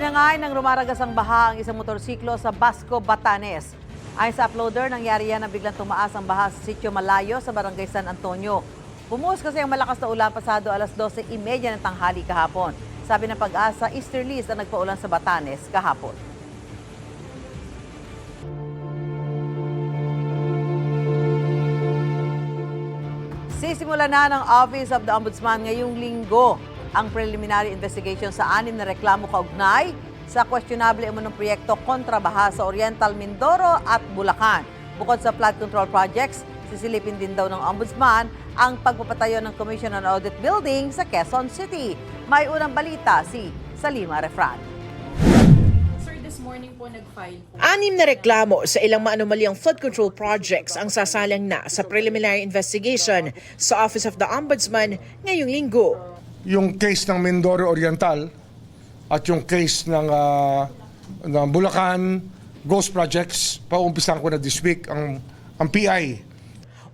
Tinangay ng rumaragasang baha ang isang motorsiklo sa Basco, Batanes. Ayon sa uploader, nangyari yan na biglang tumaas ang baha sa sitio Malayo sa barangay San Antonio. Bumuhos kasi ang malakas na ulan pasado alas 12.30 ng tanghali kahapon. Sabi ng pag-asa, easterlies ang nagpaulan sa Batanes kahapon. Sisimula na ng Office of the Ombudsman ngayong linggo ang preliminary investigation sa anim na reklamo kaugnay sa questionable umunong proyekto kontra baha sa Oriental Mindoro at Bulacan. Bukod sa flood control projects, sisilipin din daw ng Ombudsman ang pagpapatayo ng Commission on Audit Building sa Quezon City. May unang balita si Salima Refran. Sir, this morning po nag-file po. Anim na reklamo sa ilang maanomaliang flood control projects ang sasalang na sa preliminary investigation sa Office of the Ombudsman ngayong linggo. Yung case ng Mindoro Oriental at yung case ng, ah, ng Bulacan Ghost Projects, paumpisan ko na this week ang, ang PI.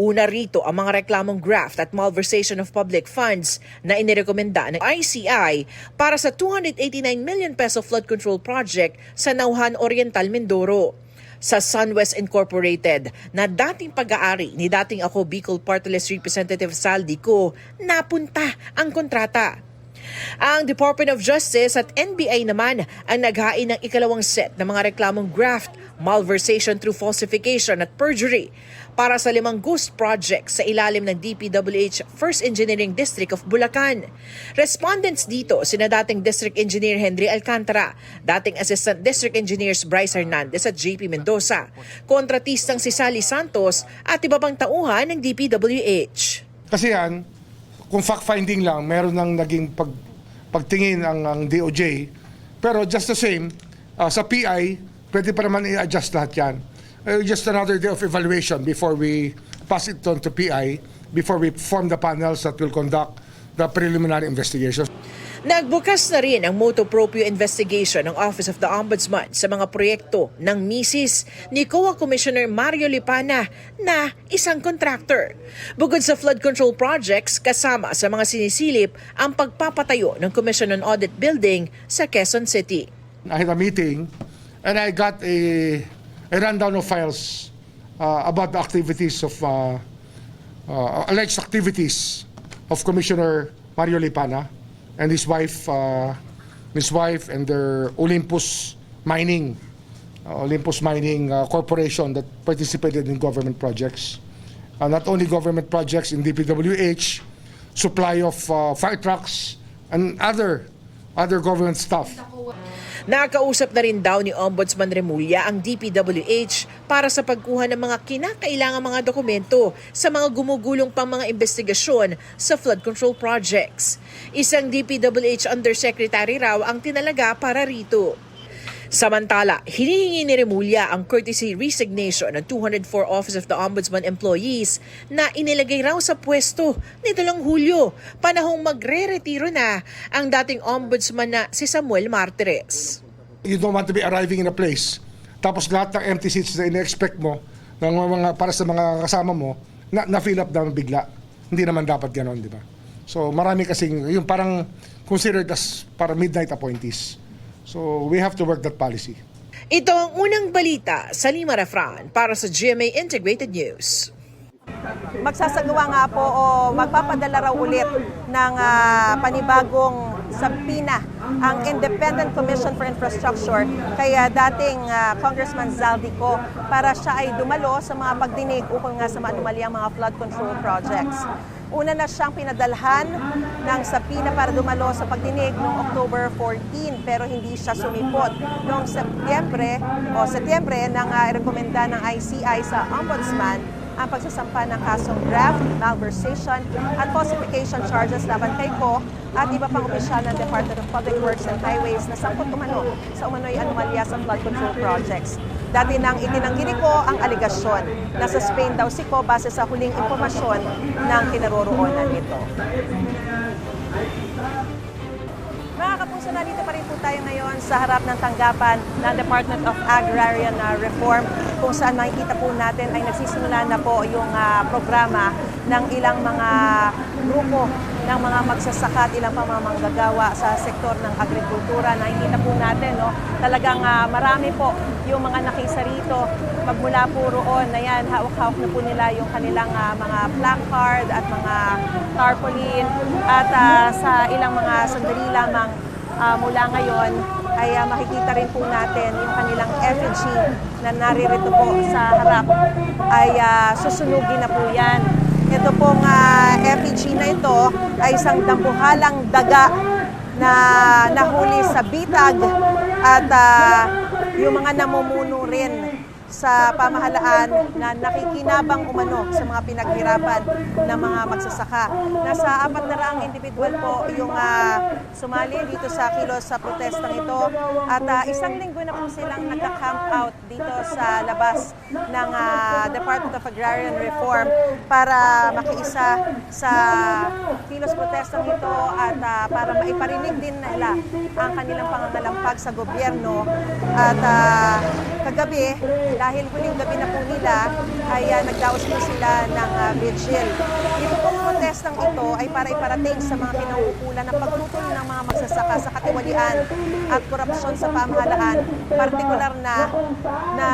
Una rito ang mga reklamong graft at malversation of public funds na inirekomenda ng ICI para sa 289 million peso flood control project sa Nauhan Oriental, Mindoro. Sa SunWest Incorporated na dating pag-aari ni dating ako Bicol Party List Representative Saldi ko, napunta ang kontrata. Ang Department of Justice at NBI naman ang naghain ng ikalawang set ng mga reklamong graft, malversation through falsification at perjury para sa limang ghost projects sa ilalim ng DPWH First Engineering District of Bulacan. Respondents dito sina dating District Engineer Henry Alcantara, dating Assistant District Engineers Bryce Hernandez at JP Mendoza, kontratistang si Sally Santos at iba pang tauhan ng DPWH. Kasi yan, kung fact-finding lang, meron nang naging pag, pagtingin ang, ang DOJ. Pero just the same, ah, sa PI, pwede pa naman i-adjust lahat yan. Uh, just another day of evaluation before we pass it on to PI, before we form the panels that will conduct the preliminary investigation. Nagbukas na rin ang motu proprio investigation ng Office of the Ombudsman sa mga proyekto ng misis ni COA Commissioner Mario Lipana na isang contractor. Bukod sa flood control projects, kasama sa mga sinisilip ang pagpapatayo ng Commission on Audit Building sa Quezon City. I had a meeting and I got a, a rundown of files uh, about the activities of uh, uh, alleged activities of Commissioner Mario Lipana and his wife, uh, his wife and their Olympus Mining, uh, Olympus Mining uh, Corporation that participated in government projects. Uh, not only government projects in DPWH, supply of uh, fire trucks and other other government stuff. Nakausap na rin daw ni Ombudsman Remulla ang DPWH para sa pagkuha ng mga kinakailangang mga dokumento sa mga gumugulong pang mga investigasyon sa flood control projects. Isang DPWH Undersecretary raw ang tinalaga para rito. Samantala, hinihingi ni Remulla ang courtesy resignation ng 204 Office of the Ombudsman employees na inilagay raw sa pwesto nito lang Hulyo, panahong magre-retiro na ang dating ombudsman na si Samuel Martires. you don't want to be arriving in a place tapos lahat ng empty seats na in-expect mo ng mga para sa mga kasama mo na, na fill up naman bigla. Hindi naman dapat ganoon, di ba? So marami kasing yung parang considered as para midnight appointees. So we have to work that policy. Ito ang unang balita sa Lima Refran para sa GMA Integrated News. Magsasagawa nga po o magpapadala raw ulit ng ah, panibagong sabina ang Independent Commission for Infrastructure kaya dating ah, Congressman Zaldico para siya ay dumalo sa mga pagdinig ukol nga sa maanomaliang mga flood control projects. Una na siyang pinadalhan ng sapina para dumalo sa pagdinig noong October 14 pero hindi siya sumipot. Noong Setyembre o Setyembre nang uh, rekomenda ng ICI sa Ombudsman ang pagsasampa ng kasong graft, malversation at falsification charges laban kay Ko at iba pang opisyal ng Department of Public Works and Highways na sangkot umano sa umano'y anomalya sa flood control projects. Dati nang itinanggi Ko ang aligasyon na sa Spain daw si Ko base sa huling impormasyon ng kinaroroonan nito. Mga kapuso, nandito pa rin po tayo ngayon sa harap ng tanggapan ng Department of Agrarian uh, Reform kung saan makikita po natin ay nagsisimula na po yung uh, programa ng ilang mga grupo ng mga magsasaka at ilang pang mga manggagawa sa sektor ng agrikultura. Nakikita po natin, no, talagang ah, marami po yung mga nakisa rito. Magmula po roon, na yan, hawak-hawak na po nila yung kanilang ah, mga placard at mga tarpaulin. At ah, sa ilang mga sandali lamang ah, mula ngayon, ay ah, makikita rin po natin yung kanilang effigy na naririto po sa harap ay ah, susunugin na po yan. Ito pong uh, effigy na ito ay isang dambuhalang daga na nahuli sa bitag at ah, yung mga namumuno rin sa pamahalaan na nakikinabang umano sa mga pinaghirapan ng mga magsasaka. Nasa apat na raang individual po yung ah, sumali dito sa kilos sa protestang ito at ah, isang linggo na po silang nagka-camp out dito sa labas ng ah, Department of Agrarian Reform para makiisa sa kilos protestang ito at ah, para maiparinig din nila ang kanilang pangangalampag sa gobyerno at ah, kagabi dahil huling gabi na po nila ay ah, nagdaos po sila ng ah, vigil. Ito pong protestang ito ay para iparating sa mga kinauukulan ng pagtutol ng mga magsasaka sa katiwalian at korupsyon sa pamahalaan, partikular na na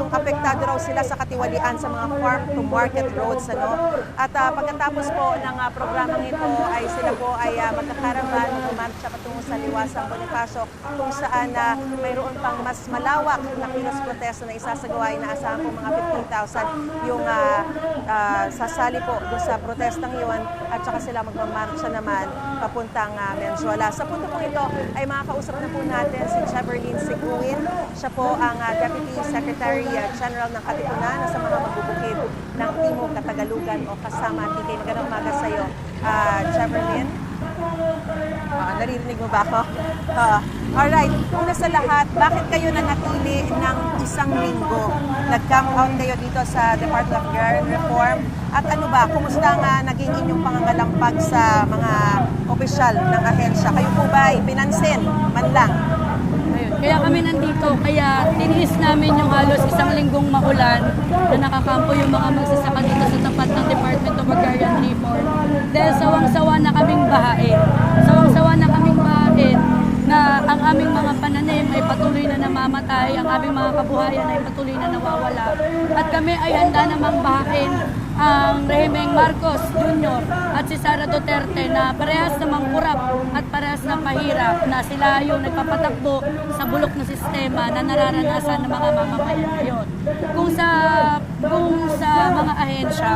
yung apektado raw sila sa katiwalian sa mga farm to market roads ano. At ah, pagkatapos po ng ah, programang ito ay sila po ay uh, magkakaravan, magmamarcha patungo sa Liwasang Bonifacio kung saan na mayroon pang mas malawak na kilos protesto na isasagawa inaasahan po mga 15,000 yung ah, ah, sasali po sa protestang iyon at saka sila magmamarcha naman papuntang uh, Menjola. Sa punto po ito ay makakausap na po natin si Cheverlyn Siguin. Siya po ang ah, Deputy Secretary ah, General ng Katipunan na sa mga magbubukid ng Timog Katagalugan o kasama TK. Magandang umaga sa iyo, uh, Cheverlyn. Ah, naririnig mo ba ako? Ah, alright, una sa lahat, bakit kayo nanatili ng isang linggo? Nag-camp out kayo dito sa Department of Agrarian Reform. At ano ba, kumusta nga naging inyong pangangalampag sa mga opisyal ng ahensya? Kayo po ba ay pinansin man lang? Ayun. Kaya kami nandito, kaya tiniis namin yung halos isang linggong maulan na nakakampo yung mga magsasaka dito sa tapat ng Department of Agrarian Reform. Dahil sawang-sawa na namamatay, ang aming mga kabuhayan ay patuloy na nawawala. At kami ay handa namang bahain ang rehimeng Marcos Jr. at si Sara Duterte na parehas namang kurap at parehas na pahirap na sila yung nagpapatakbo sa bulok na sistema na nararanasan ng mga mamamayan ngayon. Kung sa kung sa mga ahensya,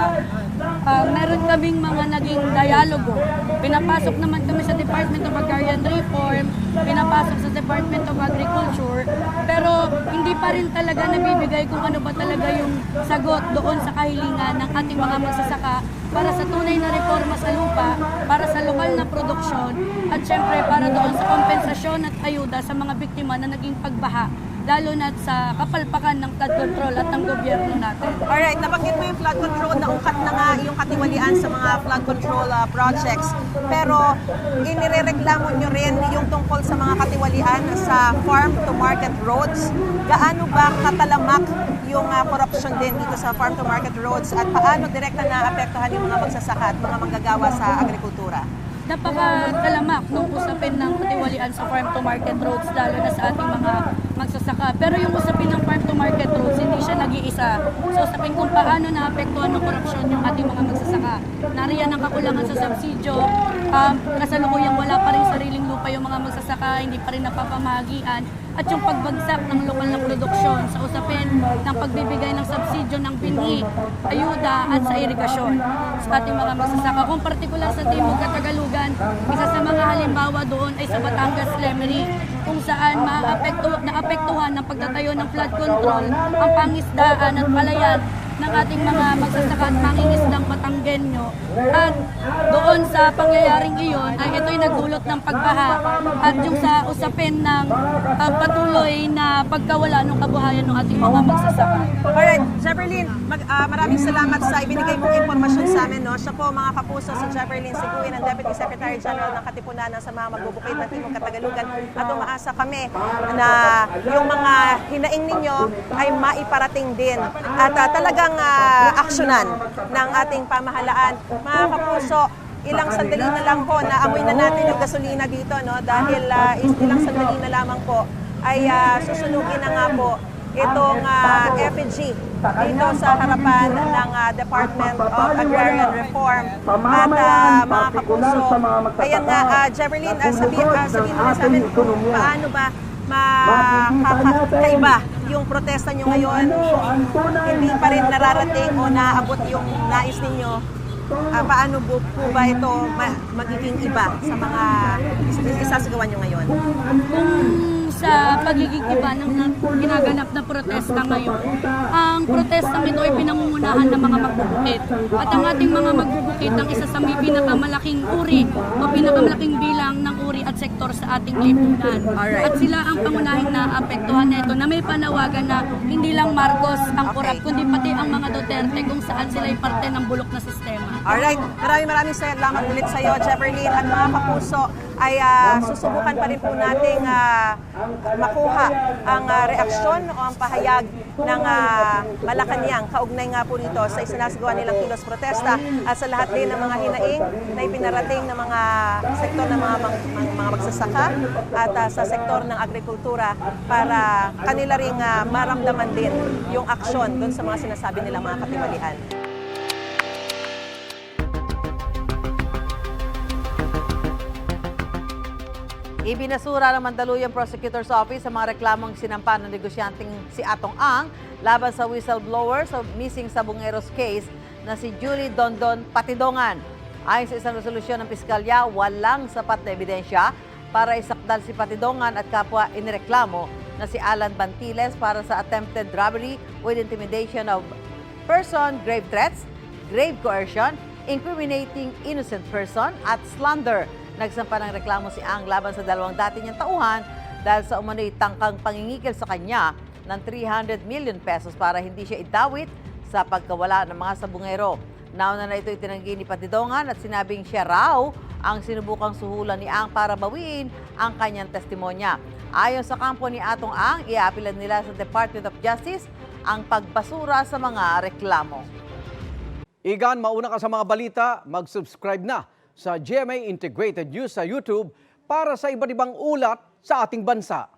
ah, meron kaming mga naging dialogo. Pinapasok naman kami sa Department of Agrarian Reform, pinapasok sa Department of Agriculture, pero hindi pa rin talaga nabibigay kung ano ba talaga yung sagot doon sa kahilingan ng ating mga magsasaka para sa tunay na reforma sa lupa, para sa lokal na produksyon, at syempre para doon sa kompensasyon at ayuda sa mga biktima na naging pagbaha, lalo na sa kapalpakan ng flood control at ng gobyerno natin. Alright, nabanggit mo yung flood control, naungkat na nga yung katiwalian sa mga flood control ah, projects. Pero inirereklamo nyo rin yung tungkol sa mga katiwalian sa farm to market roads. Gaano ba katalamak yung uh, korupsyon din dito sa farm to market roads at paano direkta na apektuhan yung mga magsasaka at mga manggagawa sa agrikultura? Napakatalamak nung usapin ng katiwalian sa farm to market roads lalo na sa ating mga magsasaka. Pero yung usapin ng farm to market roads, hindi siya nag-iisa. So usapin kung paano naapektuhan ng korupsyon yung ating mga magsasaka. Nariyan ang kakulangan sa subsidyo, um, kasalukuyang wala pa rin sariling lupa yung mga magsasaka, hindi pa rin napapamahagian at yung pagbagsak ng lokal na produksyon sa usapin ng pagbibigay ng subsidyo ng binhi, ayuda at sa irigasyon sa ating mga magsasaka. Kung partikular sa Timog Katagalugan, isa sa mga halimbawa doon ay sa Batangas Lemery kung saan maapektu naapektuhan ng pagtatayo ng flood control ang pangisdaan at palayan ating mga magsasaka at mangingisdang Batanggenyo. At doon sa pangyayaring iyon ay ito'y nagdulot ng pagbaha at yung sa usapin ng uh, patuloy na pagkawala ng kabuhayan ng ating mga magsasaka. Alright, Jeverlyn, mag, ah, maraming salamat sa ibinigay mong impormasyon sa amin. No? Siya po mga kapuso si Jeverlyn Siguin, ang Deputy Secretary General ng Katipunan sa mga magbubukid ng Timog Katagalugan. At umaasa kami na yung mga hinaing ninyo ay maiparating din at ah, talagang ah, aksyonan ng ating pamahalaan. Mga kapuso, ilang sandali na lang po na amoy na natin yung gasolina dito no dahil ah, is- ilang sandali na lamang po ay ah, susunugin na nga po itong ah, effigy dito sa harapan ng ah, Department of Agrarian Reform at ah, mga kapuso. Kaya nga, uh, Jeverlyn, uh, sabihin, uh, sabihin mo na sa amin kung paano ba makakaiba yung protesta nyo ngayon hindi pa rin nararating o naabot yung nais ninyo Ah, paano po, po ba ito ma- magiging iba sa mga is- isasagawa nyo ngayon? Sa pagiging iba ng, ginaganap na protesta ngayon, ang protestang ito ay pinangungunahan ng mga magbubukit. At ang ating mga magbubukit ang isa sa may pinakamalaking uri o pinakamalaking bilang ng uri at sektor sa ating lipunan. Alright. At sila ang pangunahing naapektuhan nito na may panawagan na hindi lang Marcos ang kurap, kundi pati ang mga Duterte kung saan sila ay parte ng bulok na sistema. Alright, maraming maraming salamat ulit sa iyo, Jeverlyn. At mga kapuso, ay ah, susubukan pa rin po nating ah, makuha ang ah, reaksyon o ang pahayag ng ah, Malacanang. Kaugnay nga po nito sa isinasagawa nilang kilos protesta at sa lahat din ng mga hinaing na ipinarating ng mga sektor ng mga, mga, mga magsasaka at ah, sa sektor ng agrikultura para kanila ring ah, maramdaman din yung aksyon doon sa mga sinasabi nilang mga katiwalian. Ibinasura ng Mandaluyong Prosecutor's Office sa mga reklamong sinampa ng negosyanteng si Atong Ang laban sa whistleblower sa missing Sabungeros case na si Julie Dondon Patidongan. Ayon sa isang resolusyon ng Piskalya, walang sapat na ebidensya para isakdal si Patidongan at kapwa inireklamo na si Alan Bantiles para sa attempted robbery with intimidation of person, grave threats, grave coercion, incriminating innocent person at slander. Nagsampa ng reklamo si Ang laban sa dalawang dati niyang tauhan dahil sa umano'y tangkang pangingikil sa kanya ng 300 million pesos para hindi siya idawit sa pagkawala ng mga sabungero. Nauna na ito itinanggi ni Patidongan at sinabing siya raw ang sinubukang suhulan ni Ang para bawiin ang kanyang testimonya. Ayon sa kampo ni Atong Ang, iaapilan nila sa Department of Justice ang pagbasura sa mga reklamo. Igan, mauna ka sa mga balita, mag-subscribe na sa GMA Integrated News sa YouTube para sa iba't ibang ulat sa ating bansa.